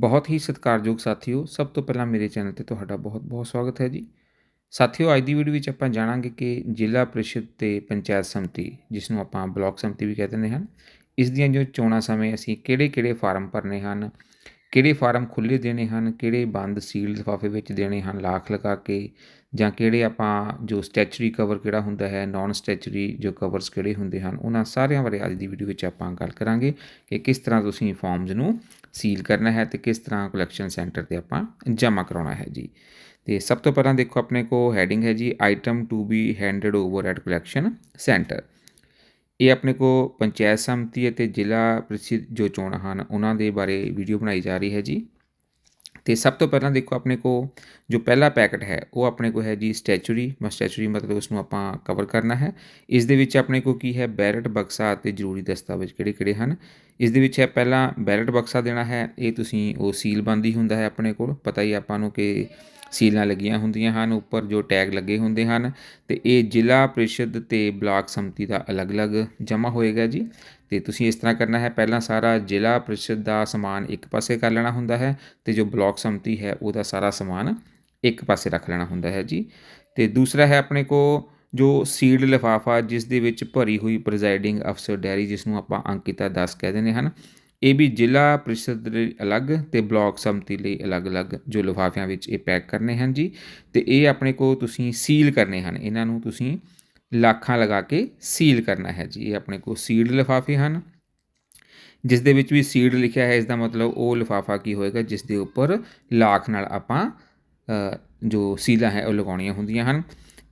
ਬਹੁਤ ਹੀ ਸਤਿਕਾਰਯੋਗ ਸਾਥੀਓ, ਸਭ ਤੋਂ ਪਹਿਲਾਂ ਮੇਰੇ ਚੈਨਲ ਤੇ ਤੁਹਾਡਾ ਬਹੁਤ-ਬਹੁਤ ਸਵਾਗਤ ਹੈ ਜੀ। ਸਾਥੀਓ, ਅੱਜ ਦੀ ਵੀਡੀਓ ਵਿੱਚ ਆਪਾਂ ਜਾਣਾਂਗੇ ਕਿ ਜ਼ਿਲ੍ਹਾ ਪ੍ਰੀਸ਼ਦ ਤੇ ਪੰਚਾਇਤ ਸਮਿਤੀ, ਜਿਸ ਨੂੰ ਆਪਾਂ ਬਲਾਕ ਸਮਿਤੀ ਵੀ ਕਹਿ ਦਿੰਦੇ ਹਨ, ਇਸ ਦੀਆਂ ਜੋ ਚੋਣਾਂ ਸਮੇਂ ਅਸੀਂ ਕਿਹੜੇ-ਕਿਹੜੇ ਫਾਰਮ ਭਰਨੇ ਹਨ, ਕਿਹੜੇ ਫਾਰਮ ਖੁੱਲ੍ਹੇ ਦੇਣੇ ਹਨ, ਕਿਹੜੇ ਬੰਦ ਸੀਲ ਲਿਫਾਫੇ ਵਿੱਚ ਦੇਣੇ ਹਨ, ਲਾਖ ਲਗਾ ਕੇ ਜਾਂ ਕਿਹੜੇ ਆਪਾਂ ਜੋ ਸਟੈਚੂਰੀ ਕਵਰ ਕਿਹੜਾ ਹੁੰਦਾ ਹੈ ਨਾਨ ਸਟੈਚੂਰੀ ਜੋ ਕਵਰਸ ਕਿਹੜੇ ਹੁੰਦੇ ਹਨ, ਉਹਨਾਂ ਸਾਰਿਆਂ ਬਾਰੇ ਅੱਜ ਦੀ ਵੀਡੀਓ ਵਿੱਚ ਆਪਾਂ ਗੱਲ ਕਰਾਂਗੇ ਕਿ ਕਿਸ ਤਰ੍ਹਾਂ ਤੁਸੀਂ ਫਾਰਮਸ ਨੂੰ ਸੀਲ ਕਰਨਾ ਹੈ ਤੇ ਕਿਸ ਤਰ੍ਹਾਂ ਕਲੈਕਸ਼ਨ ਸੈਂਟਰ ਤੇ ਆਪਾਂ ਜਮ੍ਹਾਂ ਕਰਾਉਣਾ ਹੈ ਜੀ। ਤੇ ਸਭ ਤੋਂ ਪਹਿਲਾਂ ਦੇਖੋ ਆਪਣੇ ਕੋ ਹੈਡਿੰਗ ਹੈ ਜੀ item to be handed over at collection centre ਇਹ ਆਪਣੇ ਕੋ ਪੰਚਾਇਤ ਸਮਿਤੀ ਅਤੇ ਜ਼ਿਲ੍ਹਾ ਪ੍ਰੀਸ਼ਦ ਜੋ ਚੋਣਾਂ ਹਨ, ਉਹਨਾਂ ਦੇ ਬਾਰੇ ਵੀਡੀਓ ਬਣਾਈ ਜਾ ਰਹੀ ਹੈ ਜੀ। ਤੇ ਸਭ ਤੋਂ ਪਹਿਲਾਂ ਦੇਖੋ ਆਪਣੇ ਕੋ ਜੋ ਪਹਿਲਾ ਪੈਕਟ ਹੈ, ਉਹ ਆਪਣੇ ਕੋ ਹੈ ਜੀ ਸਟੈਚੂਰੀ। ਸਟੈਚੂਰੀ ਮਤਲਬ ਉਸ ਨੂੰ ਆਪਾਂ ਕਵਰ ਕਰਨਾ ਹੈ। ਇਸ ਦੇ ਵਿੱਚ ਆਪਣੇ ਕੋ ਕੀ ਹੈ, ਬੈਰਟ, ਬਕਸਾ ਅਤੇ ਜ਼ਰੂਰੀ ਦਸਤਾਵੇਜ਼ ਕਿਹੜੇ ਕਿਹੜੇ ਹਨ? ਇਸ ਦੇ ਵਿੱਚ ਹੈ ਪਹਿਲਾਂ ਬੈਲਟ ਬਕਸਾ ਦੇਣਾ ਹੈ, ਇਹ ਤੁਸੀਂ ਉਹ ਸੀਲ ਬੰਦੀ ਹੁੰਦਾ ਹੈ ਆਪਣੇ ਕੋਲ, ਪਤਾ ਹੀ ਆਪਾਂ ਨੂੰ ਕਿ ਸੀਲਾਂ ਲੱਗੀਆਂ ਹੁੰਦੀਆਂ ਹਨ, ਉੱਪਰ ਜੋ ਟੈਗ ਲੱਗੇ ਹੁੰਦੇ ਹਨ, ਤੇ ਇਹ ਜ਼ਿਲ੍ਹਾ ਪ੍ਰੀਸ਼ਦ ਤੇ ਬਲਾਕ ਸੰਮਤੀ ਦਾ ਅਲੱਗ-ਅਲੱਗ ਜਮ੍ਹਾਂ ਹੋਏਗਾ ਜੀ। ਤੇ ਤੁਸੀਂ ਇਸ ਤਰ੍ਹਾਂ ਕਰਨਾ ਹੈ, ਪਹਿਲਾਂ ਸਾਰਾ ਜ਼ਿਲ੍ਹਾ ਪ੍ਰੀਸ਼ਦ ਦਾ ਸਮਾਨ ਇੱਕ ਪਾਸੇ ਕਰ ਲੈਣਾ ਹੁੰਦਾ ਹੈ ਤੇ ਜੋ ਬਲਾਕ ਸੰਮਤੀ ਹੈ ਉਹਦਾ ਸਾਰਾ ਸਮਾਨ ਇੱਕ ਪਾਸੇ ਰੱਖ ਲੈਣਾ ਹੁੰਦਾ ਹੈ ਜੀ। ਤੇ ਦੂਸਰਾ ਹੈ ਆਪਣੇ ਕੋ ਜੋ ਸੀਲਡ ਲਿਫਾਫਾ ਜਿਸ ਦੇ ਵਿੱਚ ਭਰੀ ਹੋਈ ਪ੍ਰੈਜ਼ਾਈਡਿੰਗ ਅਫਸਰ ਡੈਰੀ ਜਿਸ ਨੂੰ ਆਪਾਂ ਅੰਕਿਤਾ ਦਾਸ ਕਹਿ ਦਿੰਦੇ ਹਨ, ਇਹ ਵੀ ਜ਼ਿਲ੍ਹਾ ਪ੍ਰੀਸ਼ਦ ਲਈ ਅਲੱਗ ਤੇ ਬਲਾਕ ਸਮਿਤੀ ਲਈ ਅਲੱਗ-ਅਲੱਗ ਜੋ ਲਿਫਾਫਿਆਂ ਵਿੱਚ ਇਹ ਪੈਕ ਕਰਨੇ ਹਨ ਜੀ। ਤੇ ਇਹ ਆਪਣੇ ਕੋ ਤੁਸੀਂ ਸੀਲ ਕਰਨੇ ਹਨ, ਇਹਨਾਂ ਨੂੰ ਤੁਸੀਂ ਲਾਖਾਂ ਲਗਾ ਕੇ ਸੀਲ ਕਰਨਾ ਹੈ ਜੀ। ਇਹ ਆਪਣੇ ਕੋ ਸੀਲਡ ਲਿਫਾਫੇ ਹਨ। ਜਿਸ ਦੇ ਵਿੱਚ ਵੀ ਸੀਡ ਲਿਖਿਆ ਹੈ ਇਸ ਦਾ ਮਤਲਬ ਉਹ ਲਿਫਾਫਾ ਕੀ ਹੋਏਗਾ, ਜਿਸ ਦੇ ਉੱਪਰ ਲਾਖ ਨਾਲ ਆਪਾਂ ਜੋ ਸੀਲਾਂ ਹੈ ਉਹ ਲਗਾਉਣੀਆਂ ਹੁੰਦੀਆਂ ਹਨ।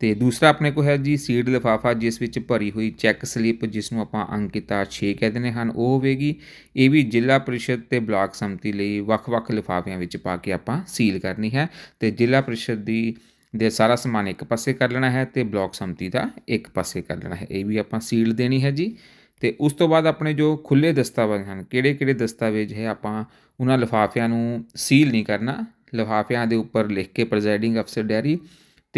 ਤੇ ਦੂਸਰਾ ਆਪਣੇ ਕੋਲ ਹੈ ਜੀ ਸੀਡ ਲਿਫਾਫਾ, ਜਿਸ ਵਿੱਚ ਭਰੀ ਹੋਈ ਚੈੱਕ ਸਲਿੱਪ ਜਿਸ ਨੂੰ ਆਪਾਂ ਅੰਕਿਤਾ 6 ਕਹਿ ਦਿੰਦੇ ਹਨ। ਉਹ ਹੋਵੇਗੀ। ਇਹ ਵੀ ਜ਼ਿਲ੍ਹਾ ਪ੍ਰੀਸ਼ਦ ਤੇ ਬਲਾਕ ਸੰਮਤੀ ਲਈ ਵੱਖ-ਵੱਖ ਲਿਫਾਫਿਆਂ ਵਿੱਚ ਪਾ ਕੇ ਆਪਾਂ ਸੀਲ ਕਰਨੀ ਹੈ ਤੇ ਜ਼ਿਲ੍ਹਾ ਪ੍ਰੀਸ਼ਦ ਦੀ, ਦੇ ਸਾਰਾ ਸਮਾਨ ਇੱਕ ਪਾਸੇ ਕਰ ਲੈਣਾ ਹੈ ਤੇ ਬਲਾਕ ਸੰਮਤੀ ਦਾ ਇੱਕ ਪਾਸੇ ਕਰ ਲੈਣਾ ਹੈ। ਇਹ ਵੀ ਆਪਾਂ ਸੀਲ ਦੇਣੀ ਹੈ ਜੀ। ਤੇ ਉਸ ਤੋਂ ਬਾਅਦ ਆਪਣੇ ਜੋ ਖੁੱਲੇ ਦਸਤਾਵੇਜ਼ ਹਨ, ਕਿਹੜੇ-ਕਿਹੜੇ ਦਸਤਾਵੇਜ਼ ਹੈ ਆਪਾਂ ਉਹਨਾਂ ਲਿਫਾਫਿਆਂ ਨੂੰ ਸੀਲ ਨਹੀਂ ਕਰਨਾ। ਲਿਫਾਫਿਆਂ ਦੇ ਉੱਪਰ ਲਿਖ ਕੇ ਪ੍ਰੈਜ਼ਾਈਡਿੰਗ ਅਫਸਰ ਡੈਰੀ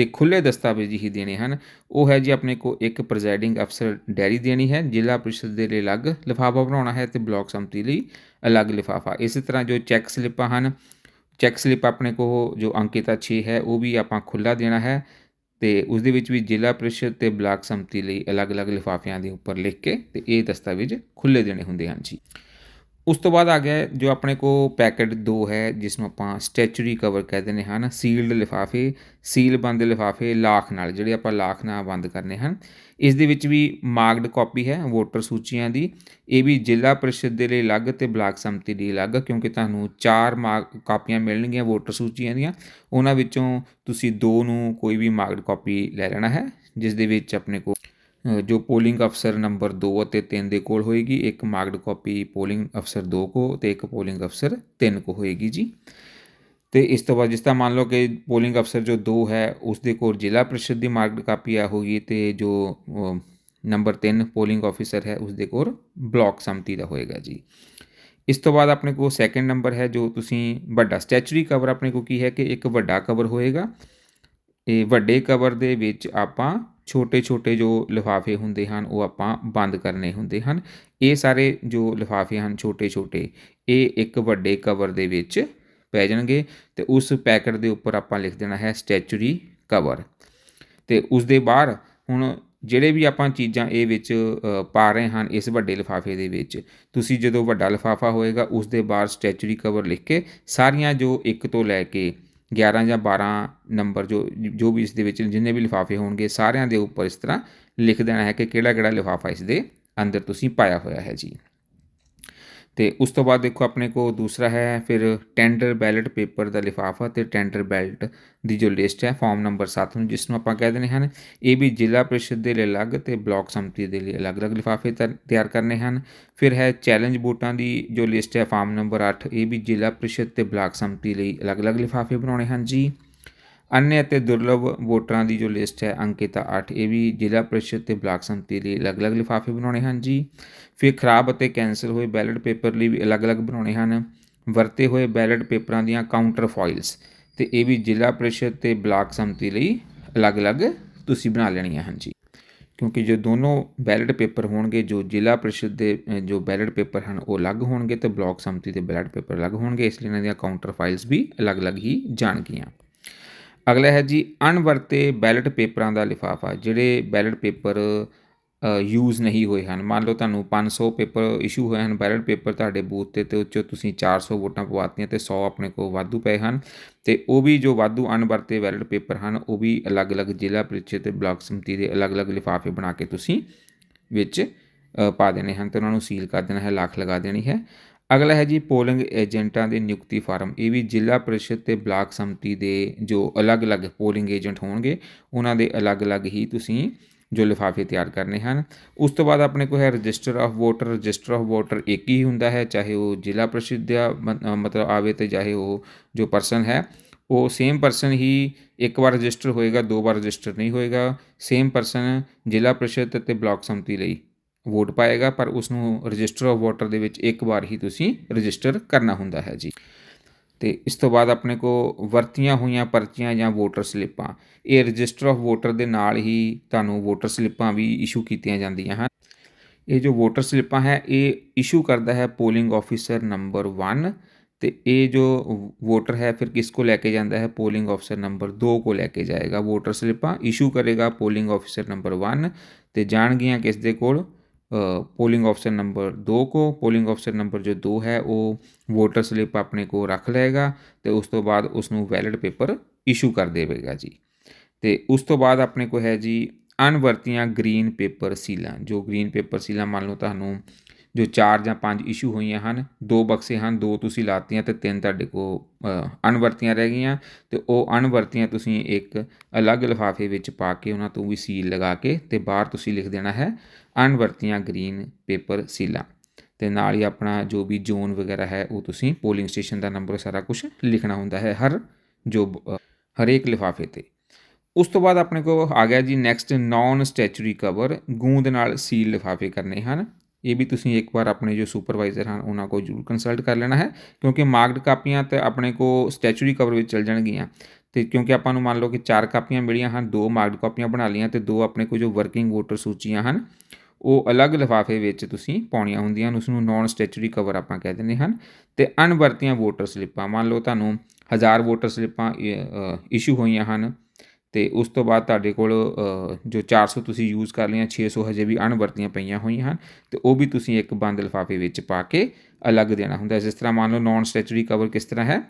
ਤੇ ਖੁੱਲੇ ਦਸਤਾਵੇਜ਼ ਹੀ ਦੇਣੇ ਹਨ। ਉਹ ਹੈ ਜੀ ਆਪਣੇ ਕੋ ਇੱਕ ਪ੍ਰੈਜ਼ਾਈਡਿੰਗ ਅਫਸਰ ਡੈਰੀ ਦੇਣੀ ਹੈ, ਜ਼ਿਲ੍ਹਾ ਪ੍ਰੀਸ਼ਦ ਦੇ ਲਈ ਅਲੱਗ ਲਿਫਾਫਾ ਬਣਾਉਣਾ ਹੈ ਤੇ ਬਲਾਕ ਸੰਮਤੀ ਲਈ ਅਲੱਗ ਲਿਫਾਫਾ। ਇਸੇ ਤਰ੍ਹਾਂ ਜੋ ਚੈੱਕ ਸਲਿੱਪਾਂ ਹਨ, ਚੈੱਕ ਸਲਿੱਪ ਆਪਣੇ ਕੋ ਜੋ ਅੰਕਿਤਾ 6 ਹੈ, ਉਹ ਵੀ ਆਪਾਂ ਖੁੱਲਾ ਦੇਣਾ ਹੈ ਤੇ ਉਸ ਦੇ ਵਿੱਚ ਵੀ ਜ਼ਿਲ੍ਹਾ ਪ੍ਰੀਸ਼ਦ ਤੇ ਬਲਾਕ ਸੰਮਤੀ ਲਈ ਅਲੱਗ-ਅਲੱਗ ਲਿਫਾਫਿਆਂ ਦੇ ਉੱਪਰ ਲਿਖ ਕੇ ਤੇ ਇਹ ਦਸਤਾਵੇਜ਼ ਖੁੱਲੇ ਦੇਣੇ ਹੁੰਦੇ ਹਨ ਜੀ। ਉਸ ਤੋਂ ਬਾਅਦ ਆ ਗਿਆ ਜੋ ਆਪਣੇ ਕੋ ਪੈਕੇਟ 2 ਹੈ ਜਿਸ ਨੂੰ ਆਪਾਂ ਸਟੈਚੂਰੀ ਕਵਰ ਕਹਿ ਦਿੰਦੇ ਹਨ, ਸੀਲਡ ਲਿਫਾਫੇ, ਸੀਲ ਬੰਦ ਲਿਫਾਫੇ, ਲਾਖ ਨਾਲ, ਜਿਹੜੇ ਆਪਾਂ ਲਾਖ ਨਾਲ ਬੰਦ ਕਰਨੇ ਹਨ। ਇਸ ਦੇ ਵਿੱਚ ਵੀ ਮਾਰਕਡ ਕਾਪੀ ਹੈ, ਵੋਟਰ ਸੂਚੀਆਂ ਦੀ। ਇਹ ਵੀ ਜ਼ਿਲ੍ਹਾ ਪਰਿਸ਼ਦ ਦੇ ਲਈ ਅਲੱਗ ਤੇ ਬਲਾਕ ਸੰਮਤੀ ਲਈ ਅਲੱਗ, ਕਿਉਂਕਿ ਤੁਹਾਨੂੰ ਚਾਰ ਮਾਰਕ ਕਾਪੀਆਂ ਮਿਲਣਗੀਆਂ ਵੋਟਰ ਸੂਚੀਆਂ ਦੀਆਂ। ਉਹਨਾਂ ਵਿੱਚੋਂ ਤੁਸੀਂ ਦੋ ਨੂੰ ਕੋਈ ਵੀ ਮਾਰਕਡ ਕਾਪੀ ਲੈ ਲੈਣਾ ਹੈ, ਜਿਸ ਦੇ ਵਿੱਚ ਆਪਣੇ ਕੋ ਜੋ ਪੋਲਿੰਗ ਅਫਸਰ ਨੰਬਰ 2 ਅਤੇ 3 ਦੇ ਕੋਲ ਹੋਏਗੀ, ਇੱਕ ਮਾਰਕਡ ਕਾਪੀ ਪੋਲਿੰਗ ਅਫਸਰ 2 ਕੋ ਤੇ ਇੱਕ ਪੋਲਿੰਗ ਅਫਸਰ 3 ਕੋ ਹੋਏਗੀ ਜੀ। ਤੇ ਇਸ ਤੋਂ ਬਾਅਦ ਜਿਸ ਤਰ੍ਹਾਂ ਮੰਨ ਲਓ ਕਿ ਪੋਲਿੰਗ ਅਫਸਰ ਜੋ 2 ਹੈ, ਉਸ ਦੇ ਕੋਲ ਜ਼ਿਲ੍ਹਾ ਪ੍ਰੀਸ਼ਦ ਦੀ ਮਾਰਕਡ ਕਾਪੀ ਆ ਹੋਗੀ ਤੇ ਜੋ ਨੰਬਰ 3 ਪੋਲਿੰਗ ਆਫੀਸਰ ਹੈ, ਉਸ ਦੇ ਕੋਲ ਬਲਾਕ ਸੰਮਤੀ ਦਾ ਹੋਏਗਾ ਜੀ। ਇਸ ਤੋਂ ਬਾਅਦ ਆਪਣੇ ਕੋਲ ਸੈਕੰਡ ਨੰਬਰ ਹੈ, ਜੋ ਤੁਸੀਂ ਵੱਡਾ ਸਟੈਚੂਰੀ ਕਵਰ ਆਪਣੇ ਕੋਲ ਕੀ ਹੈ ਕਿ ਇੱਕ ਵੱਡਾ ਕਵਰ ਹੋਏਗਾ। ਇਹ ਵੱਡੇ ਕਵਰ ਦੇ ਵਿੱਚ ਆਪਾਂ ਛੋਟੇ-ਛੋਟੇ ਜੋ ਲਿਫਾਫੇ ਹੁੰਦੇ ਹਨ, ਉਹ ਆਪਾਂ ਬੰਦ ਕਰਨੇ ਹੁੰਦੇ ਹਨ। ਇਹ ਸਾਰੇ ਜੋ ਲਿਫਾਫੇ ਹਨ ਛੋਟੇ-ਛੋਟੇ, ਇਹ ਇੱਕ ਵੱਡੇ ਕਵਰ ਦੇ ਵਿੱਚ ਪੈ ਜਾਣਗੇ ਤੇ ਉਸ ਪੈਕਟ ਦੇ ਉੱਪਰ ਆਪਾਂ ਲਿਖ ਦੇਣਾ ਹੈ ਸਟੈਚੂਰੀ ਕਵਰ। ਤੇ ਉਸ ਦੇ ਬਾਹਰ ਹੁਣ ਜਿਹੜੇ ਵੀ ਆਪਾਂ ਚੀਜ਼ਾਂ ਇਹ ਵਿੱਚ ਪਾ ਰਹੇ ਹਨ ਇਸ ਵੱਡੇ ਲਿਫਾਫੇ ਦੇ ਵਿੱਚ, ਤੁਸੀਂ ਜਦੋਂ ਵੱਡਾ ਲਿਫਾਫਾ ਹੋਏਗਾ ਉਸ ਦੇ ਬਾਹਰ ਸਟੈਚੂਰੀ ਕਵਰ ਲਿਖ ਕੇ ਸਾਰੀਆਂ ਜੋ 1 ਤੋਂ ਲੈ ਕੇ 11 ਜਾਂ 12 ਨੰਬਰ ਜੋ ਜੋ ਵੀ ਇਸ ਦੇ ਵਿੱਚ ਜਿੰਨੇ ਵੀ ਲਿਫਾਫੇ ਹੋਣਗੇ, ਸਾਰਿਆਂ ਦੇ ਉੱਪਰ ਇਸ ਤਰ੍ਹਾਂ ਲਿਖ ਦੇਣਾ ਹੈ ਕਿ ਕਿਹੜਾ ਕਿਹੜਾ ਲਿਫਾਫਾ ਇਸ ਦੇ ਅੰਦਰ ਤੁਸੀਂ ਪਾਇਆ ਹੋਇਆ ਹੈ ਜੀ। ਤੇ ਉਸ ਤੋਂ ਬਾਅਦ ਦੇਖੋ ਆਪਣੇ ਕੋ ਦੂਸਰਾ ਹੈ, ਫਿਰ ਟੈਂਡਰ ਬੈਲਟ ਪੇਪਰ ਦਾ ਲਿਫਾਫਾ ਤੇ ਟੈਂਡਰ ਬੈਲਟ ਦੀ ਜੋ ਲਿਸਟ ਹੈ ਫਾਰਮ ਨੰਬਰ 7 ਨੂੰ ਜਿਸ ਨੂੰ ਆਪਾਂ ਕਹਿ ਦਿੰਦੇ ਹਨ, ਇਹ ਵੀ ਜ਼ਿਲ੍ਹਾ ਪ੍ਰੀਸ਼ਦ ਦੇ ਲਈ ਅਲੱਗ ਤੇ ਬਲਾਕ ਸੰਮਤੀ ਦੇ ਲਈ ਅਲੱਗ-ਅਲੱਗ ਲਿਫਾਫੇ ਤਿਆਰ ਕਰਨੇ ਹਨ। ਫਿਰ ਹੈ ਚੈਲੰਜ ਵੋਟਾਂ ਦੀ ਜੋ ਲਿਸਟ ਹੈ ਫਾਰਮ ਨੰਬਰ 8 ਇਹ ਵੀ ਜ਼ਿਲ੍ਹਾ ਪ੍ਰੀਸ਼ਦ ਤੇ ਬਲਾਕ ਸੰਮਤੀ ਲਈ ਅਲੱਗ-ਅਲੱਗ ਲਿਫਾਫੇ ਬਣਾਉਣੇ ਹਨ। ਜੀ ਅਨਿਆ ਅਤੇ ਦੁਰਲਭ ਵੋਟਰਾਂ ਦੀ ਜੋ ਲਿਸਟ ਹੈ ਅੰਕਿਤਾ 8 ਇਹ ਵੀ ਜ਼ਿਲ੍ਹਾ ਪ੍ਰੀਸ਼ਦ ਤੇ ਬਲਾਕ ਸੰਮਤੀ ਲਈ ਅਲੱਗ-ਅਲੱਗ ਲਿਫਾਫੇ ਬਣਾਉਣੇ ਹਨ ਜੀ ਫਿਰ ਖਰਾਬ ਅਤੇ ਕੈਂਸਲ ਹੋਏ ਬੈਲਟ ਪੇਪਰ ਲਈ ਵੀ ਅਲੱਗ-ਅਲੱਗ ਬਣਾਉਣੇ ਹਨ ਵਰਤੇ ਹੋਏ ਬੈਲਟ ਪੇਪਰਾਂ ਦੀਆਂ ਕਾਊਂਟਰ ਫਾਈਲਸ ਤੇ ਇਹ ਵੀ ਜ਼ਿਲ੍ਹਾ ਪ੍ਰੀਸ਼ਦ ਤੇ ਬਲਾਕ ਸੰਮਤੀ ਲਈ ਅਲੱਗ-ਅਲੱਗ ਤੁਸੀਂ ਬਣਾ ਲੈਣੀਆਂ ਹਨ ਜੀ ਕਿਉਂਕਿ ਜੋ ਦੋਨੋਂ ਬੈਲਟ ਪੇਪਰ ਹੋਣਗੇ ਜੋ ਜ਼ਿਲ੍ਹਾ ਪ੍ਰੀਸ਼ਦ ਦੇ ਜੋ ਬੈਲਟ ਪੇਪਰ ਹਨ ਉਹ ਅਲੱਗ ਹੋਣਗੇ ਤੇ ਬਲਾਕ ਸੰਮਤੀ ਦੇ ਬੈਲਟ ਪੇਪਰ ਅਲੱਗ ਹੋਣਗੇ ਇਸ ਲਈ ਇਹਨਾਂ ਦੀਆਂ ਕਾਊਂਟਰ ਫਾਈਲਸ ਵੀ ਅਲੱਗ-ਅਲੱਗ ਹੀ ਜਾਣਗੀਆਂ ਅਗਲਾ ਹੈ ਜੀ, ਅਣਵਰਤੇ ਬੈਲਟ ਪੇਪਰਾਂ ਦਾ ਲਿਫਾਫਾ, ਜਿਹੜੇ ਬੈਲਟ ਪੇਪਰ ਯੂਜ਼ ਨਹੀਂ ਹੋਏ ਹਨ। ਮੰਨ ਲਓ ਤੁਹਾਨੂੰ 500 ਪੇਪਰ ਇਸ਼ੂ ਹੋਏ ਹਨ, ਬੈਲਟ ਪੇਪਰ ਤੁਹਾਡੇ ਬੂਥ ਤੇ ਤੇ ਉਹ 'ਚੋਂ ਤੁਸੀਂ 400 ਵੋਟਾਂ ਪਵਾਤੀਆਂ ਤੇ 100 ਆਪਣੇ ਕੋਲ ਵਾਧੂ ਪਏ ਹਨ। ਤੇ ਉਹ ਵੀ ਜੋ ਵਾਧੂ ਅਣਵਰਤੇ ਬੈਲਟ ਪੇਪਰ ਹਨ, ਉਹ ਵੀ ਅਲੱਗ-ਅਲੱਗ ਜ਼ਿਲ੍ਹਾ ਪ੍ਰੀਸ਼ਦ ਤੇ ਬਲਾਕ ਸਮਿਤੀ ਦੇ ਅਲੱਗ-ਅਲੱਗ ਲਿਫਾਫੇ ਬਣਾ ਕੇ ਤੁਸੀਂ ਵਿੱਚ ਪਾ ਦੇਣੇ ਹਨ ਤੇ ਉਹਨਾਂ ਨੂੰ ਸੀਲ ਕਰ ਦੇਣਾ ਹੈ, ਲਾਖ ਲਗਾ ਦੇਣੀ ਹੈ। ਅਗਲਾ ਹੈ ਜੀ ਪੋਲਿੰਗ ਏਜੰਟਾਂ ਦੇ ਨਿਯੁਕਤੀ ਫਾਰਮ। ਇਹ ਵੀ ਜ਼ਿਲ੍ਹਾ ਪ੍ਰੀਸ਼ਦ ਤੇ ਬਲਾਕ ਸੰਮਤੀ ਦੇ ਜੋ ਅਲੱਗ-ਅਲੱਗ ਪੋਲਿੰਗ ਏਜੰਟ ਹੋਣਗੇ, ਉਹਨਾਂ ਦੇ ਅਲੱਗ-ਅਲੱਗ ਹੀ ਤੁਸੀਂ ਜੋ ਲਿਫਾਫੇ ਤਿਆਰ ਕਰਨੇ ਹਨ। ਉਸ ਤੋਂ ਬਾਅਦ ਆਪਣੇ ਕੋਲ ਹੈ register of voter. Register of voter ਇੱਕ ਹੀ ਹੁੰਦਾ ਹੈ, ਚਾਹੇ ਉਹ ਜ਼ਿਲ੍ਹਾ ਪ੍ਰੀਸ਼ਦ ਦਾ ਮ- ਮਤਲਬ ਆਵੇ ਤੇ ਚਾਹੇ ਉਹ ਜੋ ਪਰਸਨ ਹੈ, ਉਹ ਸੇਮ ਪਰਸਨ ਹੀ ਇੱਕ ਵਾਰ ਰਜਿਸਟਰ ਹੋਏਗਾ, ਦੋ ਵਾਰ ਰਜਿਸਟਰ ਨਹੀਂ ਹੋਏਗਾ। ਸੇਮ ਪਰਸਨ ਜ਼ਿਲ੍ਹਾ ਪ੍ਰੀਸ਼ਦ ਤੇ ਬਲਾਕ ਸੰਮਤੀ ਲਈ। ਵੋਟ ਪਾਏਗਾ, ਪਰ ਉਸ ਨੂੰ ਰਜਿਸਟਰ ਆਫ ਵੋਟਰ ਦੇ ਵਿੱਚ ਇੱਕ ਵਾਰ ਹੀ ਤੁਸੀਂ ਰਜਿਸਟਰ ਕਰਨਾ ਹੁੰਦਾ ਹੈ ਜੀ। ਤੇ ਇਸ ਤੋਂ ਬਾਅਦ ਆਪਣੇ ਕੋ ਵਰਤੀਆਂ ਹੋਈਆਂ ਪਰਚੀਆਂ ਜਾਂ ਵੋਟਰ ਸਲਿੱਪਾਂ, ਇਹ ਰਜਿਸਟਰ ਆਫ ਵੋਟਰ ਦੇ ਨਾਲ ਹੀ ਤੁਹਾਨੂੰ ਵੋਟਰ ਸਲਿੱਪਾਂ ਵੀ ਇਸ਼ੂ ਕੀਤੀਆਂ ਜਾਂਦੀਆਂ ਹਨ। ਇਹ ਜੋ ਵੋਟਰ ਸਲਿੱਪਾਂ ਹੈ, ਇਹ ਇਸ਼ੂ ਕਰਦਾ ਹੈ ਪੋਲਿੰਗ ਆਫੀਸਰ ਨੰਬਰ 1 ਤੇ ਇਹ ਜੋ ਵੋਟਰ ਹੈ, ਫਿਰ ਕਿਸ ਕੋ ਲੈ ਕੇ ਜਾਂਦਾ ਹੈ? ਪੋਲਿੰਗ ਆਫੀਸਰ ਨੰਬਰ 2 ਕੋ ਲੈ ਕੇ ਜਾਏਗਾ। ਵੋਟਰ ਸਲਿੱਪਾਂ ਇਸ਼ੂ ਕਰੇਗਾ ਪੋਲਿੰਗ ਆਫੀਸਰ ਨੰਬਰ 1 ਤੇ ਜਾਣਗੀਆਂ ਕਿਸ ਦੇ ਕੋਲ? ਪੋਲਿੰਗ ਆਫੀਸਰ ਨੰਬਰ 2 ਕੋ ਪੋਲਿੰਗ ਆਫੀਸਰ ਨੰਬਰ ਜੋ 2 ਹੈ ਉਹ ਵੋਟਰ ਸਲਿੱਪ ਆਪਣੇ ਕੋ ਰੱਖ ਲਏਗਾ ਤੇ ਉਸ ਤੋਂ ਬਾਅਦ ਉਸ ਨੂੰ ਵੈਲਿਡ ਪੇਪਰ ਇਸ਼ੂ ਕਰ ਦੇਵੇਗਾ ਜੀ। ਤੇ ਉਸ ਤੋਂ ਬਾਅਦ ਆਪਣੇ ਕੋ ਹੈ ਜੀ ਅਣਵਰਤੀਆਂ ਗ੍ਰੀਨ ਪੇਪਰ ਸੀਲਾਂ ਜੋ ਗ੍ਰੀਨ ਪੇਪਰ ਸੀਲਾਂ ਮੰਨ ਲਓ ਤੁਹਾਨੂੰ ਜੋ 4 ਜਾਂ 5 ਇਸ਼ੂ ਹੋਈਆਂ ਹਨ ਦੋ ਬਕਸੇ ਹਨ ਦੋ ਤੁਸੀਂ ਲਾਤੀਆਂ ਤੇ ਤਿੰਨ ਤੁਹਾਡੇ ਕੋ ਅ, ਅਣਵਰਤੀਆਂ ਰਹਿ ਗਈਆਂ ਤੇ ਉਹ ਅਣਵਰਤੀਆਂ ਤੁਸੀਂ ਇੱਕ ਅਲੱਗ ਲਿਫਾਫੇ ਵਿੱਚ ਪਾ ਕੇ ਉਹਨਾਂ ਤੋਂ ਵੀ ਸੀਲ ਲਗਾ ਕੇ ਤੇ ਬਾਹਰ ਤੁਸੀਂ ਲਿਖ ਦੇਣਾ ਹੈ ਅਣਵਰਤੀਆਂ ਗ੍ਰੀਨ ਪੇਪਰ ਸੀਲਾਂ। ਤੇ ਨਾਲ ਹੀ ਆਪਣਾ ਜੋ ਵੀ ਜ਼ੋਨ ਵਗੈਰਾ ਹੈ, ਉਹ ਤੁਸੀਂ ਪੋਲਿੰਗ ਸਟੇਸ਼ਨ ਦਾ ਨੰਬਰ ਸਾਰਾ ਕੁਝ ਲਿਖਣਾ ਹੁੰਦਾ ਹੈ ਹਰ ਜੋ, ਹਰੇਕ ਲਿਫਾਫੇ ਤੇ। ਉਸ ਤੋਂ ਬਾਅਦ ਆਪਣੇ ਕੋਲ ਆ ਗਿਆ ਜੀ ਨੈਕਸਟ ਨਾਨ ਸਟੈਚੂਰੀ ਕਵਰ ਗੂੰਦ ਨਾਲ ਸੀਲ ਲਿਫਾਫੇ ਕਰਨੇ ਹਨ। ਇਹ ਵੀ ਤੁਸੀਂ ਇੱਕ ਵਾਰ ਆਪਣੇ ਜੋ ਸੁਪਰਵਾਈਜ਼ਰ ਹਨ, ਉਹਨਾਂ ਕੋਲ ਜ਼ਰੂਰ ਕੰਸਲਟ ਕਰ ਲੈਣਾ ਹੈ, ਕਿਉਂਕਿ ਮਾਰਕਡ ਕਾਪੀਆਂ ਤੇ ਆਪਣੇ ਕੋਲ ਸਟੈਚੂਰੀ ਕਵਰ ਵਿੱਚ ਚਲ ਜਾਣਗੀਆਂ। ਤੇ ਕਿਉਂਕਿ ਆਪਾਂ ਨੂੰ ਮੰਨ ਲਓ ਕਿ ਚਾਰ ਕਾਪੀਆਂ ਮਿਲੀਆਂ ਹਨ, ਦੋ ਮਾਰਕਡ ਕਾਪੀਆਂ ਬਣਾ ਲਈਆਂ ਤੇ ਦੋ ਆਪਣੇ ਕੋਲ ਜੋ ਵਰਕਿੰਗ ਵੋਟਰ ਸੂਚੀਆਂ ਹਨ ਉਹ ਅਲੱਗ ਲਿਫਾਫੇ ਵਿੱਚ ਤੁਸੀਂ ਪਾਉਣੀਆਂ ਹੁੰਦੀਆਂ ਹਨ ਉਸ ਨੂੰ ਨਾਨ ਸਟੈਚੂਰੀ ਕਵਰ ਆਪਾਂ ਕਹਿ ਦਿੰਦੇ ਹਨ ਤੇ ਅਣਵਰਤੀਆਂ ਵੋਟਰ ਸਲਿੱਪਾਂ ਮੰਨ ਲਓ ਤੁਹਾਨੂੰ 1000 ਵੋਟਰ ਸਲਿੱਪਾਂ ਇਸ਼ੂ ਹੋਈਆਂ ਹਨ ਤੇ ਉਸ ਤੋਂ ਬਾਅਦ ਤੁਹਾਡੇ ਕੋਲ ਅ, ਜੋ 400 ਤੁਸੀਂ ਯੂਜ਼ ਕਰ ਲਈਆਂ 600 ਹਜੇ ਵੀ ਅਣਵਰਤੀਆਂ ਪਈਆਂ ਹੋਈਆਂ ਹਨ ਤੇ ਉਹ ਵੀ ਤੁਸੀਂ ਇੱਕ ਬੰਦ ਲਿਫਾਫੇ ਵਿੱਚ ਪਾ ਕੇ ਅਲੱਗ ਦੇਣਾ ਹੁੰਦਾ ਜਿਸ ਤਰ੍ਹਾਂ ਮੰਨ ਲਓ ਨਾਨ ਸਟੈਚੂਰੀ ਕਵਰ ਕਿਸ ਤਰ੍ਹਾਂ ਹੈ?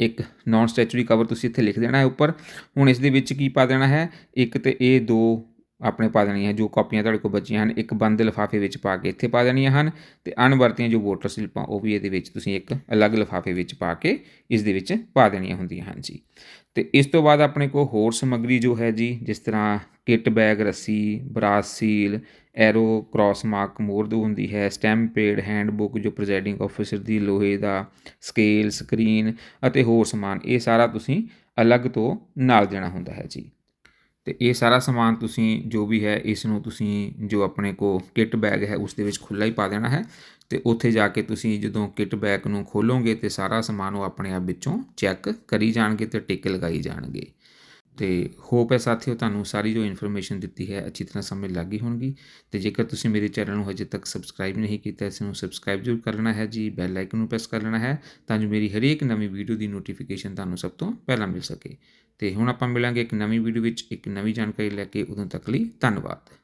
ਇੱਕ ਨਾਨ ਸਟੈਚੂਰੀ ਕਵਰ ਤੁਸੀਂ ਇੱਥੇ ਲਿਖ ਦੇਣਾ ਹੈ ਉੱਪਰ। ਹੁਣ ਇਸ ਦੇ ਵਿੱਚ ਕੀ ਪਾ ਦੇਣਾ ਹੈ? ਇੱਕ ਤੇ ਇਹ ਦੋ ਆਪਣੇ ਪਾ ਦੇਣੀਆਂ ਜੋ ਕਾਪੀਆਂ ਤੁਹਾਡੇ ਕੋਲ ਬਚੀਆਂ ਹਨ, ਇੱਕ ਬੰਦ ਲਿਫਾਫੇ ਵਿੱਚ ਪਾ ਕੇ ਇੱਥੇ ਪਾ ਦੇਣੀਆਂ ਹਨ ਤੇ ਅਣਵਰਤੀਆਂ ਜੋ ਵੋਟਰ ਸਲਿੱਪਾਂ, ਉਹ ਵੀ ਇਹਦੇ ਵਿੱਚ ਤੁਸੀਂ ਇੱਕ ਅਲੱਗ ਲਿਫਾਫੇ ਵਿੱਚ ਪਾ ਕੇ ਇਸ ਦੇ ਵਿੱਚ ਪਾ ਦੇਣੀਆਂ ਹੁੰਦੀਆਂ ਹਨ ਜੀ। ਤੇ ਇਸ ਤੋਂ ਬਾਅਦ ਆਪਣੇ ਕੋਲ ਹੋਰ ਸਮੱਗਰੀ ਜੋ ਹੈ ਜੀ, ਜਿਸ ਤਰ੍ਹਾਂ ਕਿੱਟ ਬੈਗ, ਰੱਸੀ, brass seal, arrow, cross mark ਮੋਰਦ ਹੁੰਦੀ ਹੈ ਸਟੈਂਪ ਪੈਡ ਹੈਂਡਬੁੱਕ ਜੋ ਪ੍ਰੈਜ਼ਾਈਡਿੰਗ ਆਫੀਸਰ ਦੀ ਲੋਹੇ ਦਾ ਸਕੇਲ ਸਕਰੀਨ ਅਤੇ ਹੋਰ ਸਮਾਨ, ਇਹ ਸਾਰਾ ਤੁਸੀਂ ਅਲੱਗ ਤੋਂ ਨਾਲ ਦੇਣਾ ਹੁੰਦਾ ਹੈ ਜੀ। ਤੇ ਇਹ ਸਾਰਾ ਸਮਾਨ ਤੁਸੀਂ ਜੋ ਵੀ ਹੈ ਇਸ ਨੂੰ ਤੁਸੀਂ ਜੋ ਆਪਣੇ ਕੋ ਕਿੱਟ ਬੈਗ ਹੈ, ਉਸ ਦੇ ਵਿੱਚ ਖੁੱਲਾ ਹੀ ਪਾ ਦੇਣਾ ਹੈ ਤੇ ਉੱਥੇ ਜਾ ਕੇ ਤੁਸੀਂ ਜਦੋਂ ਕਿੱਟ ਬੈਗ ਨੂੰ ਖੋਲੋਗੇ ਤੇ ਸਾਰਾ ਸਮਾਨ ਉਹ ਆਪਣੇ ਆਪ ਵਿੱਚੋਂ ਚੈੱਕ ਕਰੀ ਜਾਣਗੇ ਤੇ ਟਿਕ ਲਗਾਈ ਜਾਣਗੇ। ਤੇ ਹੋਪ ਹੈ ਸਾਥੀਓ ਤੁਹਾਨੂੰ ਸਾਰੀ ਜੋ ਇਨਫੋਰਮੇਸ਼ਨ ਦਿੱਤੀ ਹੈ, ਅੱਛੀ ਤਰ੍ਹਾਂ ਸਮਝ ਲੱਗ ਗਈ ਹੋਣਗੀ। ਤੇ ਜੇਕਰ ਤੁਸੀਂ ਮੇਰੇ ਚੈਨਲ ਨੂੰ ਹਜੇ ਤੱਕ ਸਬਸਕ੍ਰਾਈਬ ਨਹੀਂ ਕੀਤਾ, ਇਸ ਨੂੰ ਸਬਸਕ੍ਰਾਈਬ ਜ਼ਰੂਰ ਕਰ ਲੈਣਾ ਹੈ ਜੀ ਬੈਲ ਆਈਕਨ ਨੂੰ ਪ੍ਰੈਸ ਕਰ ਲੈਣਾ ਹੈ, ਤਾਂ ਜੋ ਮੇਰੀ ਹਰੇਕ ਨਵੀਂ ਵੀਡੀਓ ਦੀ ਨੋਟੀਫਿਕੇਸ਼ਨ ਤੁਹਾਨੂੰ ਸਭ ਤੋਂ ਪਹਿਲਾਂ ਮਿਲ ਸਕੇ। ਤੇ ਹੁਣ ਆਪਾਂ ਮਿਲਾਂਗੇ ਇੱਕ ਨਵੀਂ ਵੀਡੀਓ ਵਿੱਚ ਇੱਕ ਨਵੀਂ ਜਾਣਕਾਰੀ ਲੈ ਕੇ। ਉਦੋਂ ਤੱਕ ਲਈ ਧੰਨਵਾਦ।